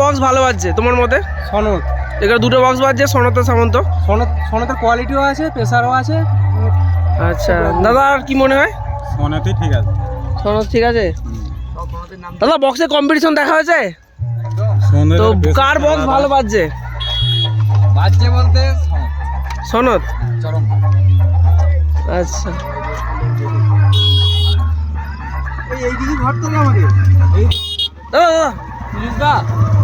Box ভালো বাজছে তোমার মতে? সনদ। এখানে দুটো বক্স বাজছে সনত সামন্ত। সনদ সনদের কোয়ালিটিও আছে প্রেসারও আছে। আচ্ছা দাদা আর কি মনে হয়? সনদই ঠিক আছে। সনত ঠিক আছে? দাদা বক্সে কম্পিটিশন দেখা হয়েছে? তো কার বক্স ভালো বাজছে? বাজছে বলতে সনত চরম। আচ্ছা। এইদিকে ঘর তো আমাদের। দাদা দাদা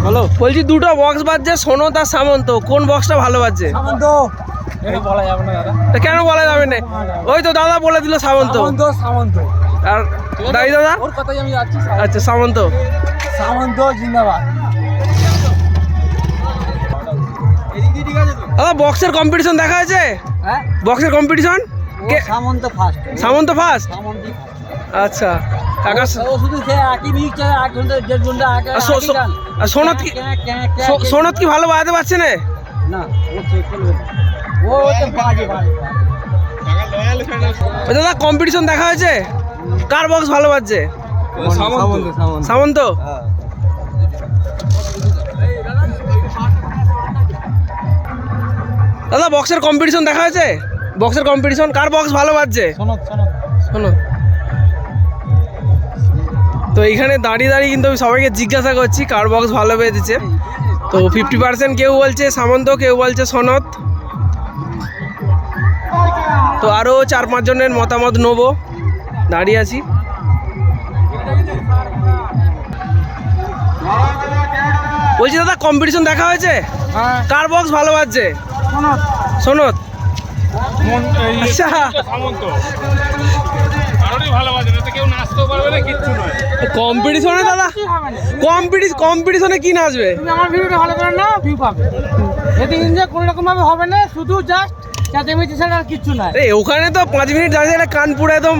বলো। বলছি দুটো বক্স বাজছে সোনত আর সামন্ত। কোন বক্সটা ভালো বাজছে? সামন্ত। বলা যাবে না দাদা। তা কেন বলা যাবে না? ওই তো দাদা বলে দিল সামন্ত। সামন্ত আর দাই দাদা? ওর কথাই আমি যাচ্ছি আচ্ছা সামন্ত। সামন্ত জিন্দাবাদ। আছে দাদা বক্সের কম্পিটিশন দেখা হয়েছে? হ্যাঁ? বক্সের competition Samanta first Samanta first আচ্ছা। কাকা সোনত কি সোনত কি ভালো বাজাতে পারছে না? দাদা কম্পিটিশন দেখা হয়েছে? কার বক্স ভালো বাজছে? সামন্ত। সামন্ত। সামন্ত? হ্যাঁ দাদা বক্সের কম্পিটিশন দেখা হয়েছে? বক্সের কম্পিটিশন কার বক্স ভালো বাজছে? শোনো শোনো শোনো তো এইখানে দাঁড়িয়ে দাঁড়িয়ে কিন্তু আমি সবাইকে জিজ্ঞাসা করছি কার বক্স ভালো বেজেছে তো ফিফটি পার্সেন্ট কেউ বলছে সামন্ত কেউ বলছে সনত তো আরও চার পাঁচজনের মতামত নেব। দাঁড়িয়ে আছি। বলছি দাদা কম্পিটিশন দেখা হয়েছে? হ্যাঁ। কার বক্স ভালো বাজছে? সনত আচ্ছা। কারোরই ভালো বাজে না তো কেউ নাচতেও পারবে না কিচ্ছু নয়। কম্পিটিশনে দাদা কম্পিটিশন কম্পিটিশনে কি নাচবে? তুমি আমার ভিডিওটা ভালো করে না ভিউ পাবে। এতে এনজয় কোনো রকম ভাবে হবে না শুধু জাস্ট চেঁচামেচি ছাড়া আর কিচ্ছু নাই এই ওখানে তো পাঁচ মিনিট দাঁড়িয়ে একটা কান পুরো একদম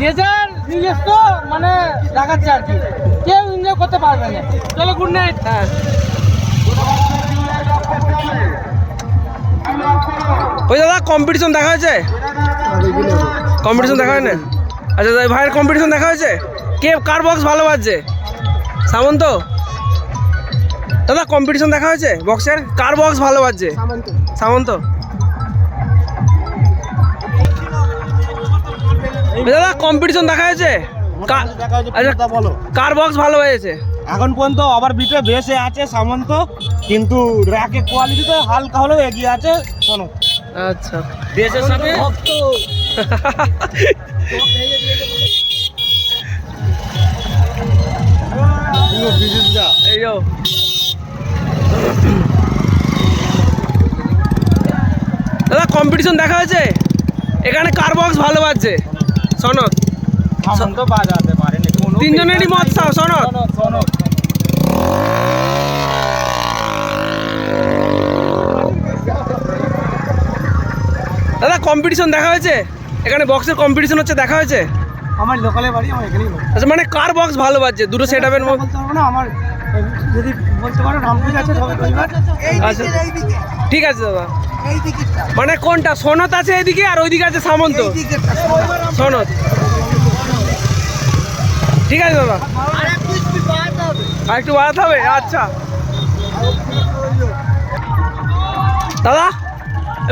যে যার নিজস্ব মানে দেখাচ্ছে আর কি। কেউ এনজয় করতে পারবে না। চলো গুড নাইট হ্যাঁ ওই দাদা কম্পিটিশন দেখা হয়েছে? কম্পিটিশন দেখা হয় না আচ্ছা ভাইয়ের কম্পিটিশন দেখা হয়েছে? কে কার বক্স ভালো বাজছে? সামন্ত? দাদা কম্পিটিশন দেখা হয়েছে? বক্সের কার বক্স ভালো বাজছে? সামন্ত। দাদা কম্পিটিশন দেখা হয়েছে? আচ্ছা বলো। কার বক্স ভালো হয়েছে? এখন পর্যন্ত আবার বিটে বেসে আছে সামন্ত কিন্তু র্যাকে কোয়ালিটিতে হালকা হলেও এগিয়ে আছে শোনো। আচ্ছা। সাথে? এই দাদা কম্পিটিশন দেখা হয়েছে? এখানে কার বক্স ভালো বাজছে? সনদ। পারেনি। কোনো তিনজনেরই মত চাও সনদ। কম্পিটিশন দেখা হয়েছে? এখানে বক্সের কম্পিটিশন হচ্ছে দেখা হয়েছে? আমার লোকালে বাড়ি আমার এখানেই বাড়ি। আচ্ছা মানে কার বক্স ভালো বাজছে? দুটো সেট আপের মধ্যে? বলতে পারব না আমার যদি বলতে পারো রামপুর আছে আচ্ছা। ঠিক আছে দাদা। মানে কোনটা? সনত আছে এদিকে আর ওইদিকে আছে সামন্ত? সনত ঠিক আছে দাদা। আর একটু বাড়াতে হবে? আচ্ছা। দাদা?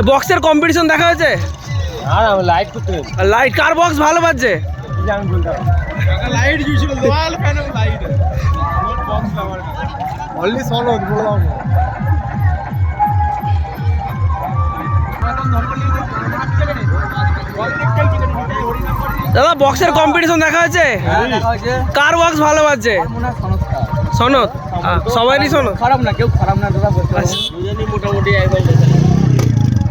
বক্সের কম্পিটিশন দেখা হয়েছে? লাইট লাইট কার বক্স ভালো বাজছে? লাইট অনলি সনদ বললাম দাদা বক্সের কম্পিটিশন দেখা হয়েছে? হ্যাঁ কার বক্স ভালো বাজছে? হয় সংস্থা সবারই সনত খারাপ না কেউ খারাপ না দাদা আচ্ছা। মোটামুটি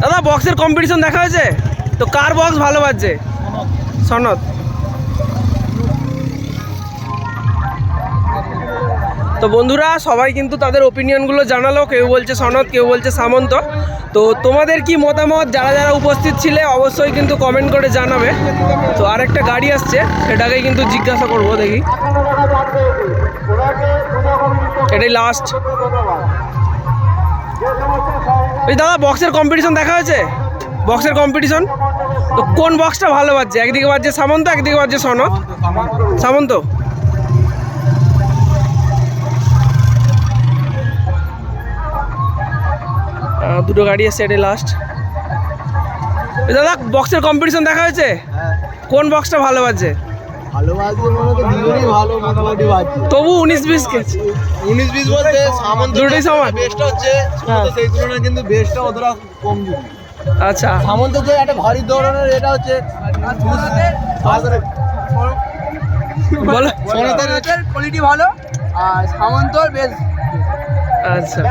দাদা বক্সের কম্পিটিশন দেখা হয়েছে? তো কার বক্স ভালো বাজছে? সনত তো বন্ধুরা, সবাই কিন্তু তাদের ওপিনিয়নগুলো জানালো। কেউ বলছে সনত কেউ বলছে সামন্ত। তো তোমাদের কি মতামত? যারা যারা উপস্থিত ছিলে, অবশ্যই কিন্তু কমেন্ট করে জানাবে। তো আরেকটা গাড়ি আসছে সেটাকে কিন্তু জিজ্ঞাসা করব দেখি। এটাই লাস্ট ওই দাদা বক্সের কম্পিটিশন দেখা হয়েছে? বক্সের কম্পিটিশন তো কোন বক্সটা ভালো বাজছে? একদিকে বাজছে সামন্ত, একদিকে বাজছে সনদ। সামন্ত। দুটো গাড়ি আছে এটাই লাস্ট দাদা বক্সের কম্পিটিশন দেখা হয়েছে? কোন বক্সটা ভালো বাজছে? মনে তবু উনিশ বিশ কে উনিশ বিশ বলতে সামন্ত দুটোই সমান? বেস্টটা হচ্ছে সেই তুলনায় কিন্তু বেস্টটা অতটা কম আচ্ছা। সামন্ত যে একটা ভারী দৌড়ানোর এটা হচ্ছে বলো। কোয়ালিটি ভালো আর সামন্তর বেশ আচ্ছা।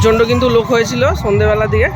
প্রচণ্ড কিন্তু লোক হয়েছিল সন্ধেবেলার দিকে।